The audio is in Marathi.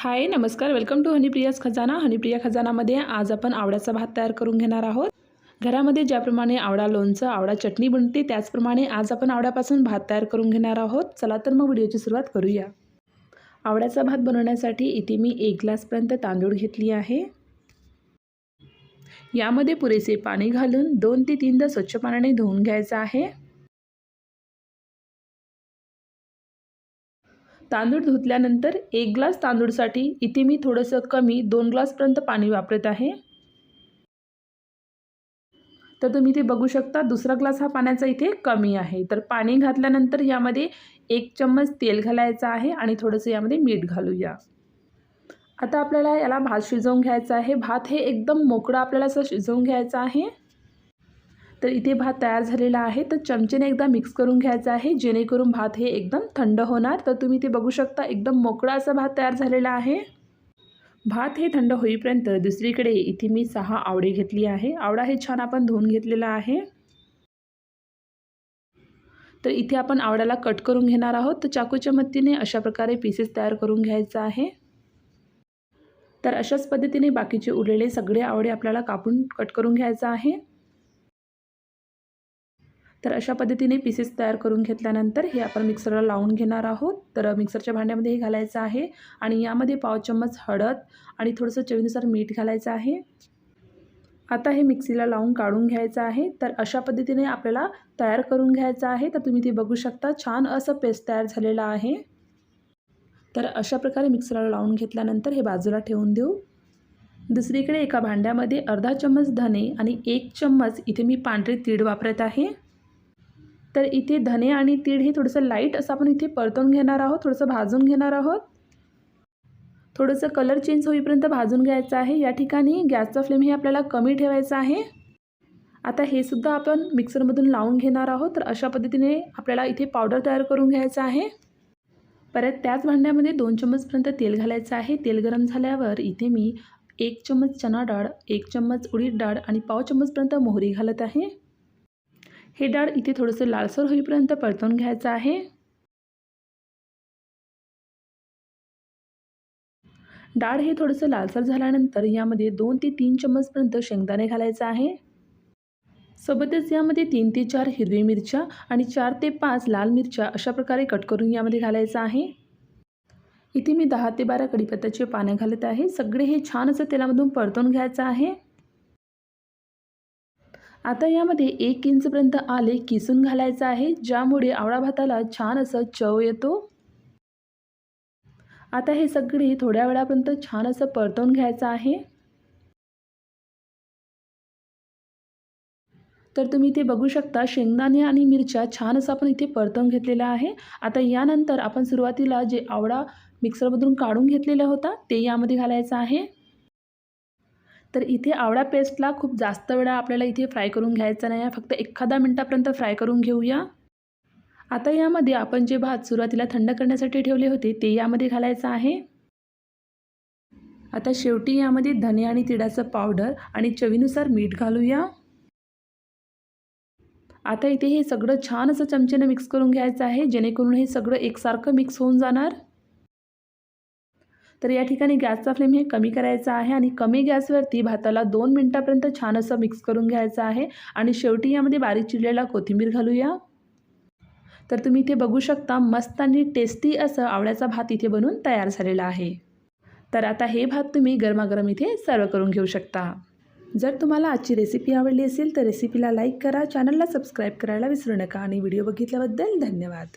हाय नमस्कार. वेलकम टू हनीप्रियाज खजाना. हनीप्रिया खजानामध्ये आज आपण आवड्याचा भात तयार करून घेणार आहोत. घरामध्ये ज्याप्रमाणे आवडा लोणचं आवडा चटणी बनते त्याचप्रमाणे आज आपण आवड्यापासून भात तयार करून घेणार आहोत. चला तर मग व्हिडिओची सुरुवात करूया. आवड्याचा भात बनवण्यासाठी इथे मी एक ग्लासपर्यंत तांदूळ घेतली आहे. यामध्ये पुरेसे पाणी घालून दोन ते तीनदा स्वच्छ पाण्याने धुवून घ्यायचं आहे. तांदूळ धुतल्यानंतर एक ग्लास तांदूळसाठी इथे मी थोडंसं कमी दोन ग्लासपर्यंत पाणी वापरत आहे. तर तुम्ही ते बघू शकता दुसरा ग्लास हा पाण्याचा इथे कमी आहे. तर पाणी घातल्यानंतर यामध्ये एक चम्मच तेल घालायचं आहे आणि थोडंसं यामध्ये मीठ घालूया. आता आपल्याला याला भात शिजवून घ्यायचा आहे. भात हे एकदम मोकळं आपल्याला असं शिजवून घ्यायचं आहे. तर इथे भात तयार झालेला आहे. तर चमचेने एकदा मिक्स करून घ्यायचा आहे. जेणेकरून भात हे एकदम थंड होणार. तर तुम्ही ते बघू शकता एकदम मोकळा असा भात तयार झालेला आहे. भात हे थंड होईपर्यंत दुसरीकडे इथे मी सहा आवडे घेतली आहे. आवडा हे छान आपण धुवून घेतलेला आहे. तर इथे आपण आवड्याला कट करून घेणार आहोत. तर चाकूच्या मदतीने अशा प्रकारे पीसेस तयार करून घ्यायचं आहे. तर अशाच पद्धतीने बाकीचे उरलेले सगळे आवडे आपल्याला कापून कट करून घ्यायचं आहे. तर अशा पद्धतीने पीसेस तयार करून घेतल्यानंतर हे आपण मिक्सरला लावून घेणार आहोत. तर मिक्सरच्या भांड्यामध्ये हे घालायचं आहे आणि यामध्ये पाव चम्मच हळद आणि थोडंसं चवीनुसार मीठ घालायचं आहे. आता हे मिक्सीला लावून काढून घ्यायचं आहे. तर अशा पद्धतीने आपल्याला तयार करून घ्यायचं आहे. तर तुम्ही ते बघू शकता. छान असं पेस्ट तयार झालेलं आहे. तर अशा प्रकारे मिक्सरला लावून घेतल्यानंतर हे बाजूला ठेवून देऊ. दुसरीकडे एका भांड्यामध्ये अर्धा चम्मच धने आणि एक चम्मच इथे मी पांढरे तीळ वापरत आहे. तर इथे धने आणि तीळ हे थोडंसं लाइट असं आपण इथे परतून घेणार आहोत थोडंसं भाजून घेणार आहोत. थोडंसं कलर चेंज होईपर्यंत भाजून घ्यायचं आहे. या ठिकाणी गॅसचा फ्लेम हे आपल्याला कमी ठेवायचा आहे. आता हे सुद्धा आपण मिक्सरमधून लावून घेणार आहोत. तर अशा पद्धतीने आपल्याला इथे पावडर तयार करून घ्यायचं आहे. परत त्याच भांड्यामध्ये दोन चम्मचपर्यंत तेल घालायचं आहे. तेल गरम झाल्यावर इथे मी एक चम्मच चना डाळ एक चम्मच उडीद डाळ आणि पाव चम्मचपर्यंत मोहरी घालत आहे. हे डाळ इथे थोडंसं लालसर होईपर्यंत परतून घ्यायचं आहे. डाळ हे थोडंसं लालसर झाल्यानंतर यामध्ये दोन ते तीन चम्मचपर्यंत शेंगदाणे घालायचं आहे. सोबतच यामध्ये तीन ते चार हिरवी मिरच्या आणि चार ते पाच लाल मिरच्या अशा प्रकारे कट करून यामध्ये घालायचं आहे. इथे मी दहा ते बारा कडीपत्त्याचे पानं घालत आहे. सगळे हे छान असं तेलामधून परतून घ्यायचं आहे. आता यामध्ये एक इंचपर्यंत आले किसून घालायचं आहे ज्यामुळे आवळा भाताला छान असं चव येतो. आता हे सगळे थोड्या वेळापर्यंत छान असं परतवून घ्यायचं आहे. तर तुम्ही ते बघू शकता शेंगदाणे आणि मिरच्या छान असं आपण इथे परतवून घेतलेला आहे. आता यानंतर आपण सुरुवातीला जे आवडा मिक्सरमधून काढून घेतलेला होता ते यामध्ये घालायचं आहे. तर इथे आवळा पेस्टला खूप जास्त वेळा आपल्याला इथे फ्राय करून घ्यायचा नाही आहे. फक्त एखादा मिनटापर्यंत फ्राय करून घेऊया. आता यामध्ये आपण जे भात सुरुवातीला थंड करण्यासाठी ठेवले होते ते यामध्ये घालायचं आहे. आता शेवटी यामध्ये धने आणि तिळाचं पावडर आणि चवीनुसार मीठ घालूया. आता इथे हे सगळं छान असं चमचेनं मिक्स करून घ्यायचं आहे जेणेकरून हे सगळं एकसारखं मिक्स होऊन जाणार. तर या ठिकाणी गॅसचा फ्लेम हे कमी करायचा आहे आणि कमी गॅसवरती भाताला दोन मिनटापर्यंत छान असं मिक्स करून घ्यायचं आहे. आणि शेवटी यामध्ये बारीक चिरलेला कोथिंबीर घालूया. तर तुम्ही इथे बघू शकता मस्त आणि टेस्टी असं आवळ्याचा भात इथे बनून तयार झालेला आहे. तर आता हे भात तुम्ही गरमागरम इथे सर्व करून घेऊ शकता. जर तुम्हाला आजची रेसिपी आवडली असेल तर रेसिपीला लाईक करा चॅनलला सबस्क्राईब करायला विसरू नका. आणि व्हिडिओ बघितल्याबद्दल धन्यवाद.